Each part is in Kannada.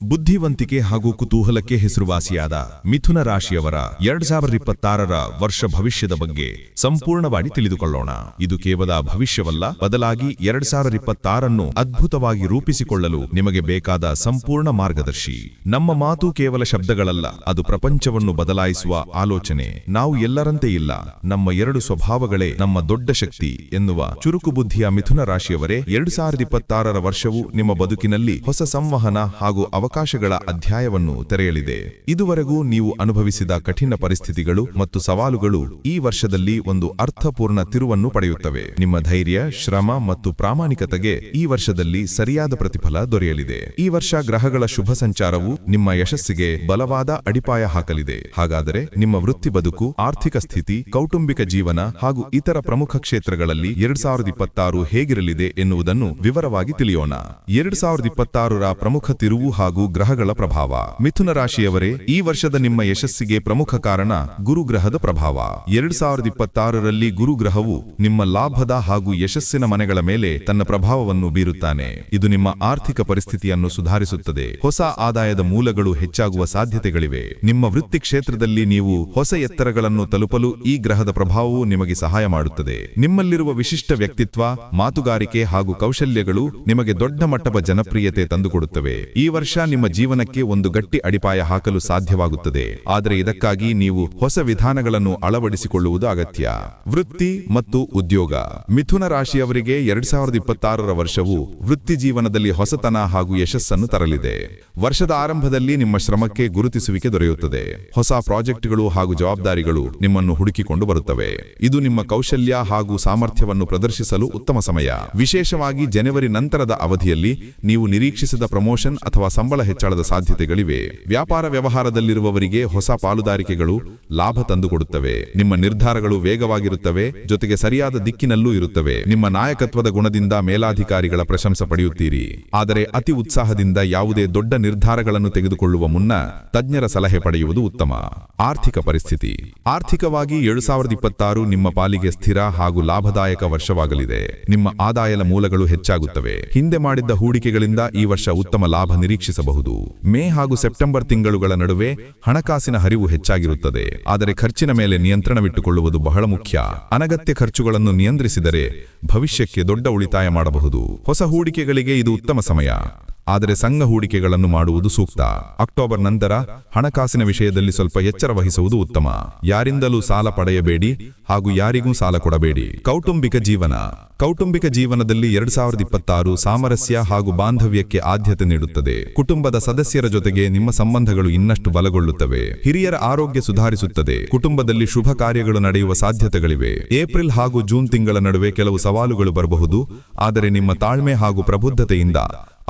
ಬುದ್ಧಿವಂತಿಕೆ ಹಾಗೂ ಕುತೂಹಲಕ್ಕೆ ಹೆಸರುವಾಸಿಯಾದ ಮಿಥುನ ರಾಶಿಯವರ ಎರಡ್ ಸಾವಿರದ ಇಪ್ಪತ್ತಾರರ ವರ್ಷ ಭವಿಷ್ಯದ ಬಗ್ಗೆ ಸಂಪೂರ್ಣವಾಗಿ ತಿಳಿದುಕೊಳ್ಳೋಣ. ಇದು ಕೇವಲ ಭವಿಷ್ಯವಲ್ಲ, ಬದಲಾಗಿ ಎರಡ್ ಸಾವಿರದ ಇಪ್ಪತ್ತಾರನ್ನು ಅದ್ಭುತವಾಗಿ ರೂಪಿಸಿಕೊಳ್ಳಲು ನಿಮಗೆ ಬೇಕಾದ ಸಂಪೂರ್ಣ ಮಾರ್ಗದರ್ಶಿ. ನಮ್ಮ ಮಾತು ಕೇವಲ ಶಬ್ದಗಳಲ್ಲ, ಅದು ಪ್ರಪಂಚವನ್ನು ಬದಲಾಯಿಸುವ ಆಲೋಚನೆ. ನಾವು ಎಲ್ಲರಂತೆ ಇಲ್ಲ, ನಮ್ಮ ಎರಡು ಸ್ವಭಾವಗಳೇ ನಮ್ಮ ದೊಡ್ಡ ಶಕ್ತಿ ಎನ್ನುವ ಚುರುಕು ಬುದ್ಧಿಯ ಮಿಥುನ ರಾಶಿಯವರೇ, ಎರಡು ಸಾವಿರದ ಇಪ್ಪತ್ತಾರರ ವರ್ಷವು ನಿಮ್ಮ ಬದುಕಿನಲ್ಲಿ ಹೊಸ ಸಂವಹನ ಹಾಗೂ ಅವಕಾಶಗಳ ಅಧ್ಯಾಯವನ್ನು ತೆರೆಯಲಿದೆ. ಇದುವರೆಗೂ ನೀವು ಅನುಭವಿಸಿದ ಕಠಿಣ ಪರಿಸ್ಥಿತಿಗಳು ಮತ್ತು ಸವಾಲುಗಳು ಈ ವರ್ಷದಲ್ಲಿ ಒಂದು ಅರ್ಥಪೂರ್ಣ ತಿರುವನ್ನು ಪಡೆಯುತ್ತವೆ. ನಿಮ್ಮ ಧೈರ್ಯ, ಶ್ರಮ ಮತ್ತು ಪ್ರಾಮಾಣಿಕತೆಗೆ ಈ ವರ್ಷದಲ್ಲಿ ಸರಿಯಾದ ಪ್ರತಿಫಲ ದೊರೆಯಲಿದೆ. ಈ ವರ್ಷ ಗ್ರಹಗಳ ಶುಭ ಸಂಚಾರವು ನಿಮ್ಮ ಯಶಸ್ಸಿಗೆ ಬಲವಾದ ಅಡಿಪಾಯ ಹಾಕಲಿದೆ. ಹಾಗಾದರೆ ನಿಮ್ಮ ವೃತ್ತಿ ಬದುಕು, ಆರ್ಥಿಕ ಸ್ಥಿತಿ, ಕೌಟುಂಬಿಕ ಜೀವನ ಹಾಗೂ ಇತರ ಪ್ರಮುಖ ಕ್ಷೇತ್ರಗಳಲ್ಲಿ ಎರಡ್ ಸಾವಿರದ ಇಪ್ಪತ್ತಾರು ಹೇಗಿರಲಿದೆ ಎನ್ನುವುದನ್ನು ವಿವರವಾಗಿ ತಿಳಿಯೋಣ. ಎರಡ್ ಸಾವಿರದ ಇಪ್ಪತ್ತಾರರ ಪ್ರಮುಖ ತಿರುವು ಹಾಗೂ ಗ್ರಹಗಳ ಪ್ರಭಾವ. ಮಿಥುನ ರಾಶಿಯವರೇ, ಈ ವರ್ಷದ ನಿಮ್ಮ ಯಶಸ್ಸಿಗೆ ಪ್ರಮುಖ ಕಾರಣ ಗುರುಗ್ರಹದ ಪ್ರಭಾವ. ಎರಡ್ ಸಾವಿರದ ಇಪ್ಪತ್ತಾರರಲ್ಲಿ ಗುರುಗ್ರಹವು ನಿಮ್ಮ ಲಾಭದ ಹಾಗೂ ಯಶಸ್ಸಿನ ಮನೆಗಳ ಮೇಲೆ ತನ್ನ ಪ್ರಭಾವವನ್ನು ಬೀರುತ್ತಾನೆ. ಇದು ನಿಮ್ಮ ಆರ್ಥಿಕ ಪರಿಸ್ಥಿತಿಯನ್ನು ಸುಧಾರಿಸುತ್ತದೆ. ಹೊಸ ಆದಾಯದ ಮೂಲಗಳು ಹೆಚ್ಚಾಗುವ ಸಾಧ್ಯತೆಗಳಿವೆ. ನಿಮ್ಮ ವೃತ್ತಿ ಕ್ಷೇತ್ರದಲ್ಲಿ ನೀವು ಹೊಸ ಎತ್ತರಗಳನ್ನು ತಲುಪಲು ಈ ಗ್ರಹದ ಪ್ರಭಾವವು ನಿಮಗೆ ಸಹಾಯ ಮಾಡುತ್ತದೆ. ನಿಮ್ಮಲ್ಲಿರುವ ವಿಶಿಷ್ಟ ವ್ಯಕ್ತಿತ್ವ, ಮಾತುಗಾರಿಕೆ ಹಾಗೂ ಕೌಶಲ್ಯಗಳು ನಿಮಗೆ ದೊಡ್ಡ ಮಟ್ಟದ ಜನಪ್ರಿಯತೆ ತಂದುಕೊಡುತ್ತವೆ. ಈ ವರ್ಷ ನಿಮ್ಮ ಜೀವನಕ್ಕೆ ಒಂದು ಗಟ್ಟಿ ಅಡಿಪಾಯ ಹಾಕಲು ಸಾಧ್ಯವಾಗುತ್ತದೆ. ಆದರೆ ಇದಕ್ಕಾಗಿ ನೀವು ಹೊಸ ವಿಧಾನಗಳನ್ನು ಅಳವಡಿಸಿಕೊಳ್ಳುವುದು ಅಗತ್ಯ. ವೃತ್ತಿ ಮತ್ತು ಉದ್ಯೋಗ. ಮಿಥುನ ರಾಶಿಯವರಿಗೆ ಎರಡ್ ಸಾವಿರದ ಇಪ್ಪತ್ತಾರರ ವರ್ಷವು ವೃತ್ತಿ ಜೀವನದಲ್ಲಿ ಹೊಸತನ ಹಾಗೂ ಯಶಸ್ಸನ್ನು ತರಲಿದೆ. ವರ್ಷದ ಆರಂಭದಲ್ಲಿ ನಿಮ್ಮ ಶ್ರಮಕ್ಕೆ ಗುರುತಿಸುವಿಕೆ ದೊರೆಯುತ್ತದೆ. ಹೊಸ ಪ್ರಾಜೆಕ್ಟ್ಗಳು ಹಾಗೂ ಜವಾಬ್ದಾರಿಗಳು ನಿಮ್ಮನ್ನು ಹುಡುಕಿಕೊಂಡು ಬರುತ್ತವೆ. ಇದು ನಿಮ್ಮ ಕೌಶಲ್ಯ ಹಾಗೂ ಸಾಮರ್ಥ್ಯವನ್ನು ಪ್ರದರ್ಶಿಸಲು ಉತ್ತಮ ಸಮಯ. ವಿಶೇಷವಾಗಿ ಜನವರಿ ನಂತರದ ಅವಧಿಯಲ್ಲಿ ನೀವು ನಿರೀಕ್ಷಿಸಿದ ಪ್ರಮೋಷನ್ ಅಥವಾ ಸಂಬಳ ಹೆಚ್ಚಳದ ಸಾಧ್ಯತೆಗಳಿವೆ. ವ್ಯಾಪಾರ ವ್ಯವಹಾರದಲ್ಲಿರುವವರಿಗೆ ಹೊಸ ಪಾಲುದಾರಿಕೆಗಳು ಲಾಭ ತಂದುಕೊಡುತ್ತವೆ. ನಿಮ್ಮ ನಿರ್ಧಾರಗಳು ವೇಗವಾಗಿರುತ್ತವೆ, ಜೊತೆಗೆ ಸರಿಯಾದ ದಿಕ್ಕಿನಲ್ಲೂ ಇರುತ್ತವೆ. ನಿಮ್ಮ ನಾಯಕತ್ವದ ಗುಣದಿಂದ ಮೇಲಾಧಿಕಾರಿಗಳ ಪ್ರಶಂಸೆ ಪಡೆಯುತ್ತೀರಿ. ಆದರೆ ಅತಿ ಉತ್ಸಾಹದಿಂದ ಯಾವುದೇ ದೊಡ್ಡ ನಿರ್ಧಾರಗಳನ್ನು ತೆಗೆದುಕೊಳ್ಳುವ ಮುನ್ನ ತಜ್ಞರ ಸಲಹೆ ಪಡೆಯುವುದು ಉತ್ತಮ. ಆರ್ಥಿಕ ಪರಿಸ್ಥಿತಿ. ಆರ್ಥಿಕವಾಗಿ ಏಳು ಸಾವಿರದ ಇಪ್ಪತ್ತಾರು ನಿಮ್ಮ ಪಾಲಿಗೆ ಸ್ಥಿರ ಹಾಗೂ ಲಾಭದಾಯಕ ವರ್ಷವಾಗಲಿದೆ. ನಿಮ್ಮ ಆದಾಯದ ಮೂಲಗಳು ಹೆಚ್ಚಾಗುತ್ತವೆ. ಹಿಂದೆ ಮಾಡಿದ್ದ ಹೂಡಿಕೆಗಳಿಂದ ಈ ವರ್ಷ ಉತ್ತಮ ಲಾಭ ನಿರೀಕ್ಷಿಸಬಹುದು. ಮೇ ಹಾಗೂ ಸೆಪ್ಟೆಂಬರ್ ತಿಂಗಳುಗಳ ನಡುವೆ ಹಣಕಾಸಿನ ಹರಿವು ಹೆಚ್ಚಾಗಿರುತ್ತದೆ. ಆದರೆ ಖರ್ಚಿನ ಮೇಲೆ ನಿಯಂತ್ರಣವಿಟ್ಟುಕೊಳ್ಳುವುದು ಬಹಳ ಮುಖ್ಯ. ಅನಗತ್ಯ ಖರ್ಚುಗಳನ್ನು ನಿಯಂತ್ರಿಸಿದರೆ ಭವಿಷ್ಯಕ್ಕೆ ದೊಡ್ಡ ಉಳಿತಾಯ ಮಾಡಬಹುದು. ಹೊಸ ಹೂಡಿಕೆಗಳಿಗೆ ಇದು ಉತ್ತಮ ಸಮಯ. ಆದರೆ ಸಂಘ ಹೂಡಿಕೆಗಳನ್ನು ಮಾಡುವುದು ಸೂಕ್ತ. ಅಕ್ಟೋಬರ್ ನಂತರ ಹಣಕಾಸಿನ ವಿಷಯದಲ್ಲಿ ಸ್ವಲ್ಪ ಎಚ್ಚರ ವಹಿಸುವುದು ಉತ್ತಮ. ಯಾರಿಂದಲೂ ಸಾಲ ಪಡೆಯಬೇಡಿ ಹಾಗೂ ಯಾರಿಗೂ ಸಾಲ ಕೊಡಬೇಡಿ. ಕೌಟುಂಬಿಕ ಜೀವನ. ಕೌಟುಂಬಿಕ ಜೀವನದಲ್ಲಿ ಎರಡ್ ಸಾವಿರದ ಇಪ್ಪತ್ತಾರು ಸಾಮರಸ್ಯ ಹಾಗೂ ಬಾಂಧವ್ಯಕ್ಕೆ ಆದ್ಯತೆ ನೀಡುತ್ತದೆ. ಕುಟುಂಬದ ಸದಸ್ಯರ ಜೊತೆಗೆ ನಿಮ್ಮ ಸಂಬಂಧಗಳು ಇನ್ನಷ್ಟು ಬಲಗೊಳ್ಳುತ್ತವೆ. ಹಿರಿಯರ ಆರೋಗ್ಯ ಸುಧಾರಿಸುತ್ತದೆ. ಕುಟುಂಬದಲ್ಲಿ ಶುಭ ಕಾರ್ಯಗಳು ನಡೆಯುವ ಸಾಧ್ಯತೆಗಳಿವೆ. ಏಪ್ರಿಲ್ ಹಾಗೂ ಜೂನ್ ತಿಂಗಳ ನಡುವೆ ಕೆಲವು ಸವಾಲುಗಳು ಬರಬಹುದು. ಆದರೆ ನಿಮ್ಮ ತಾಳ್ಮೆ ಹಾಗೂ ಪ್ರಬುದ್ಧತೆಯಿಂದ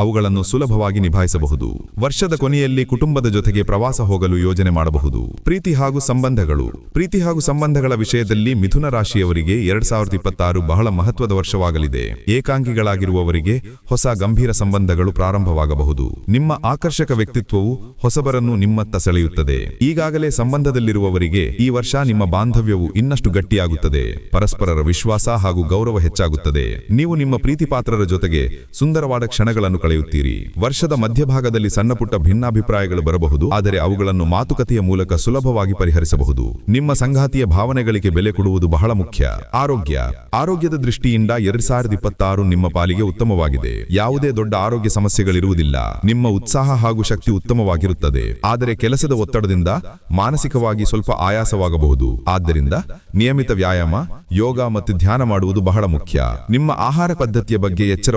ಅವುಗಳನ್ನು ಸುಲಭವಾಗಿ ನಿಭಾಯಿಸಬಹುದು. ವರ್ಷದ ಕೊನೆಯಲ್ಲಿ ಕುಟುಂಬದ ಜೊತೆಗೆ ಪ್ರವಾಸ ಹೋಗಲು ಯೋಜನೆ ಮಾಡಬಹುದು. ಪ್ರೀತಿ ಹಾಗೂ ಸಂಬಂಧಗಳು. ಪ್ರೀತಿ ಹಾಗೂ ಸಂಬಂಧಗಳ ವಿಷಯದಲ್ಲಿ ಮಿಥುನ ರಾಶಿಯವರಿಗೆ ಎರಡ್ ಸಾವಿರದ ಇಪ್ಪತ್ತಾರು ಬಹಳ ಮಹತ್ವದ ವರ್ಷವಾಗಲಿದೆ. ಏಕಾಂಗಿಗಳಾಗಿರುವವರಿಗೆ ಹೊಸ ಗಂಭೀರ ಸಂಬಂಧಗಳು ಪ್ರಾರಂಭವಾಗಬಹುದು. ನಿಮ್ಮ ಆಕರ್ಷಕ ವ್ಯಕ್ತಿತ್ವವು ಹೊಸಬರನ್ನು ನಿಮ್ಮತ್ತ ಸೆಳೆಯುತ್ತದೆ. ಈಗಾಗಲೇ ಸಂಬಂಧದಲ್ಲಿರುವವರಿಗೆ ಈ ವರ್ಷ ನಿಮ್ಮ ಬಾಂಧವ್ಯವು ಇನ್ನಷ್ಟು ಗಟ್ಟಿಯಾಗುತ್ತದೆ. ಪರಸ್ಪರರ ವಿಶ್ವಾಸ ಹಾಗೂ ಗೌರವ ಹೆಚ್ಚಾಗುತ್ತದೆ. ನೀವು ನಿಮ್ಮ ಪ್ರೀತಿಪಾತ್ರರ ಜೊತೆಗೆ ಸುಂದರವಾದ ಕ್ಷಣಗಳನ್ನು ಕಳೆಯುತ್ತೀರಿ. ವರ್ಷದ ಮಧ್ಯಭಾಗದಲ್ಲಿ ಸಣ್ಣಪುಟ್ಟ ಭಿನ್ನಾಭಿಪ್ರಾಯಗಳು ಬರಬಹುದು, ಆದರೆ ಅವುಗಳನ್ನು ಮಾತುಕತೆಯ ಮೂಲಕ ಸುಲಭವಾಗಿ ಪರಿಹರಿಸಬಹುದು. ನಿಮ್ಮ ಸಂಗಾತಿಯ ಭಾವನೆಗಳಿಗೆ ಬೆಲೆ ಕೊಡುವುದು ಬಹಳ ಮುಖ್ಯ. ಆರೋಗ್ಯ. ಆರೋಗ್ಯದ ದೃಷ್ಟಿಯಿಂದ ಎರಡ್ ಸಾವಿರದ ಇಪ್ಪತ್ತಾರು ನಿಮ್ಮ ಪಾಲಿಗೆ ಉತ್ತಮವಾಗಿದೆ. ಯಾವುದೇ ದೊಡ್ಡ ಆರೋಗ್ಯ ಸಮಸ್ಯೆಗಳಿರುವುದಿಲ್ಲ. ನಿಮ್ಮ ಉತ್ಸಾಹ ಹಾಗೂ ಶಕ್ತಿ ಉತ್ತಮವಾಗಿರುತ್ತದೆ. ಆದರೆ ಕೆಲಸದ ಒತ್ತಡದಿಂದ ಮಾನಸಿಕವಾಗಿ ಸ್ವಲ್ಪ ಆಯಾಸವಾಗಬಹುದು. ಆದ್ದರಿಂದ ನಿಯಮಿತ ವ್ಯಾಯಾಮ ಯೋಗ ಮತ್ತು ಧ್ಯಾನ ಮಾಡುವುದು ಬಹಳ ಮುಖ್ಯ. ನಿಮ್ಮ ಆಹಾರ ಪದ್ಧತಿಯ ಬಗ್ಗೆ ಎಚ್ಚರ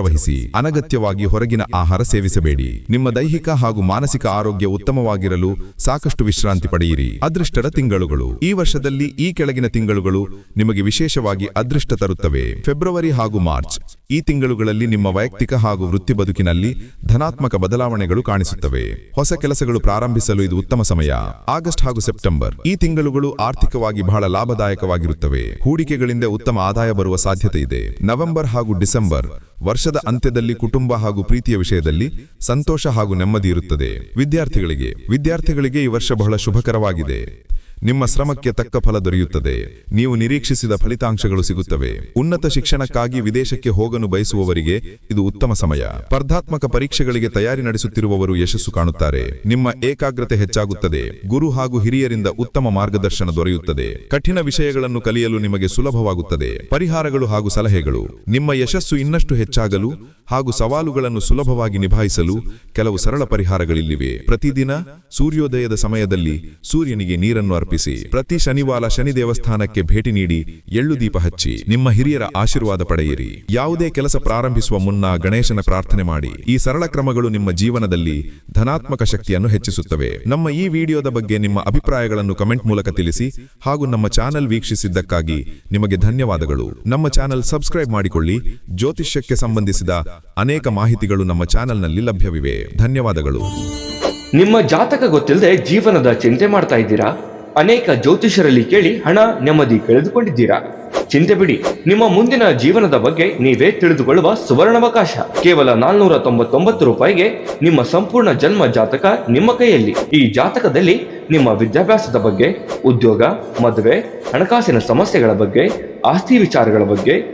ಅನಗತ್ಯವಾಗಿ ಹೊರಗಿನ ಆಹಾರ ಸೇವಿಸಬೇಡಿ. ನಿಮ್ಮ ದೈಹಿಕ ಹಾಗೂ ಮಾನಸಿಕ ಆರೋಗ್ಯ ಉತ್ತಮವಾಗಿರಲು ಸಾಕಷ್ಟು ವಿಶ್ರಾಂತಿ ಪಡೆಯಿರಿ. ಅದೃಷ್ಟದ ತಿಂಗಳುಗಳು. ಈ ವರ್ಷದಲ್ಲಿ ಈ ಕೆಳಗಿನ ತಿಂಗಳುಗಳು ನಿಮಗೆ ವಿಶೇಷವಾಗಿ ಅದೃಷ್ಟ ತರುತ್ತವೆ. ಫೆಬ್ರವರಿ ಹಾಗೂ ಮಾರ್ಚ್. ಈ ತಿಂಗಳುಗಳಲ್ಲಿ ನಿಮ್ಮ ವೈಯಕ್ತಿಕ ಹಾಗೂ ವೃತ್ತಿ ಬದುಕಿನಲ್ಲಿ ಧನಾತ್ಮಕ ಬದಲಾವಣೆಗಳು ಕಾಣಿಸುತ್ತವೆ. ಹೊಸ ಕೆಲಸಗಳು ಪ್ರಾರಂಭಿಸಲು ಇದು ಉತ್ತಮ ಸಮಯ. ಆಗಸ್ಟ್ ಹಾಗೂ ಸೆಪ್ಟೆಂಬರ್. ಈ ತಿಂಗಳುಗಳು ಆರ್ಥಿಕವಾಗಿ ಬಹಳ ಲಾಭದಾಯಕವಾಗಿರುತ್ತವೆ. ಹೂಡಿಕೆಗಳಿಂದ ಉತ್ತಮ ಆದಾಯ ಬರುವ ಸಾಧ್ಯತೆ ಇದೆ. ನವೆಂಬರ್ ಹಾಗೂ ಡಿಸೆಂಬರ್ ವರ್ಷದ ಅಂತ್ಯದಲ್ಲಿ ಕುಟುಂಬ ಹಾಗೂ ಪ್ರೀತಿಯ ವಿಷಯದಲ್ಲಿ ಸಂತೋಷ ಹಾಗೂ ನೆಮ್ಮದಿ ಇರುತ್ತದೆ. ವಿದ್ಯಾರ್ಥಿಗಳಿಗೆ ವಿದ್ಯಾರ್ಥಿಗಳಿಗೆ ಈ ವರ್ಷ ಬಹಳ ಶುಭಕರವಾಗಿದೆ. ನಿಮ್ಮ ಶ್ರಮಕ್ಕೆ ತಕ್ಕ ಫಲ ದೊರೆಯುತ್ತದೆ. ನೀವು ನಿರೀಕ್ಷಿಸಿದ ಫಲಿತಾಂಶಗಳು ಸಿಗುತ್ತವೆ. ಉನ್ನತ ಶಿಕ್ಷಣಕ್ಕಾಗಿ ವಿದೇಶಕ್ಕೆ ಹೋಗಲು ಬಯಸುವವರಿಗೆ ಇದು ಉತ್ತಮ ಸಮಯ. ಸ್ಪರ್ಧಾತ್ಮಕ ಪರೀಕ್ಷೆಗಳಿಗೆ ತಯಾರಿ ನಡೆಸುತ್ತಿರುವವರು ಯಶಸ್ಸು ಕಾಣುತ್ತಾರೆ. ನಿಮ್ಮ ಏಕಾಗ್ರತೆ ಹೆಚ್ಚಾಗುತ್ತದೆ. ಗುರು ಹಾಗೂ ಹಿರಿಯರಿಂದ ಉತ್ತಮ ಮಾರ್ಗದರ್ಶನ ದೊರೆಯುತ್ತದೆ. ಕಠಿಣ ವಿಷಯಗಳನ್ನು ಕಲಿಯಲು ನಿಮಗೆ ಸುಲಭವಾಗುತ್ತದೆ. ಪರಿಹಾರಗಳು ಹಾಗೂ ಸಲಹೆಗಳು. ನಿಮ್ಮ ಯಶಸ್ಸು ಇನ್ನಷ್ಟು ಹೆಚ್ಚಾಗಲು ಹಾಗೂ ಸವಾಲುಗಳನ್ನು ಸುಲಭವಾಗಿ ನಿಭಾಯಿಸಲು ಕೆಲವು ಸರಳ ಪರಿಹಾರಗಳಿಲ್ಲಿವೆ. ಪ್ರತಿದಿನ ಸೂರ್ಯೋದಯದ ಸಮಯದಲ್ಲಿ ಸೂರ್ಯನಿಗೆ ನೀರನ್ನು ಅರ್ಪಿಸಿ, ಪ್ರತಿ ಶನಿವಾರ ಶನಿ ದೇವಸ್ಥಾನಕ್ಕೆ ಭೇಟಿ ನೀಡಿ ಎಳ್ಳು ದೀಪ ಹಚ್ಚಿ, ನಿಮ್ಮ ಹಿರಿಯರ ಆಶೀರ್ವಾದ ಪಡೆಯಿರಿ. ಯಾವುದೇ ಕೆಲಸ ಪ್ರಾರಂಭಿಸುವ ಮುನ್ನ ಗಣೇಶನ ಪ್ರಾರ್ಥನೆ ಮಾಡಿ. ಈ ಸರಳ ಕ್ರಮಗಳು ನಿಮ್ಮ ಜೀವನದಲ್ಲಿ ಧನಾತ್ಮಕ ಶಕ್ತಿಯನ್ನು ಹೆಚ್ಚಿಸುತ್ತವೆ. ನಮ್ಮ ಈ ವಿಡಿಯೋದ ಬಗ್ಗೆ ನಿಮ್ಮ ಅಭಿಪ್ರಾಯಗಳನ್ನು ಕಮೆಂಟ್ ಮೂಲಕ ತಿಳಿಸಿ ಹಾಗೂ ನಮ್ಮ ಚಾನೆಲ್ ವೀಕ್ಷಿಸಿದ್ದಕ್ಕಾಗಿ ನಿಮಗೆ ಧನ್ಯವಾದಗಳು. ನಮ್ಮ ಚಾನೆಲ್ ಸಬ್ಸ್ಕ್ರೈಬ್ ಮಾಡಿಕೊಳ್ಳಿ. ಜ್ಯೋತಿಷ್ಯಕ್ಕೆ ಸಂಬಂಧಿಸಿದ ಅನೇಕ ಮಾಹಿತಿಗಳು ನಮ್ಮ ಚಾನೆಲ್ನಲ್ಲಿ ಲಭ್ಯವಿವೆ. ಧನ್ಯವಾದಗಳು. ನಿಮ್ಮ ಜಾತಕ ಗೊತ್ತಿಲ್ಲದೆ ಜೀವನದ ಚಿಂತೆ ಮಾಡ್ತಾ ಇದ್ದೀರಾ? ಅನೇಕ ಜ್ಯೋತಿಷರಲ್ಲಿ ಕೇಳಿ ಹಣ, ನೆಮ್ಮದಿ ಕಳೆದುಕೊಂಡಿದ್ದೀರಾ? ಚಿಂತೆ ಬಿಡಿ. ನಿಮ್ಮ ಮುಂದಿನ ಜೀವನದ ಬಗ್ಗೆ ನೀವೇ ತಿಳಿದುಕೊಳ್ಳುವ ಸುವರ್ಣಾವಕಾಶ. ಕೇವಲ ನಾಲ್ನೂರ ತೊಂಬತ್ತೊಂಬತ್ತು ರೂಪಾಯಿಗೆ ನಿಮ್ಮ ಸಂಪೂರ್ಣ ಜನ್ಮ ಜಾತಕ ನಿಮ್ಮ ಕೈಯಲ್ಲಿ. ಈ ಜಾತಕದಲ್ಲಿ ನಿಮ್ಮ ವಿದ್ಯಾಭ್ಯಾಸದ ಬಗ್ಗೆ, ಉದ್ಯೋಗ, ಮದುವೆ, ಹಣಕಾಸಿನ ಸಮಸ್ಯೆಗಳ ಬಗ್ಗೆ, ಆಸ್ತಿ ವಿಚಾರಗಳ ಬಗ್ಗೆ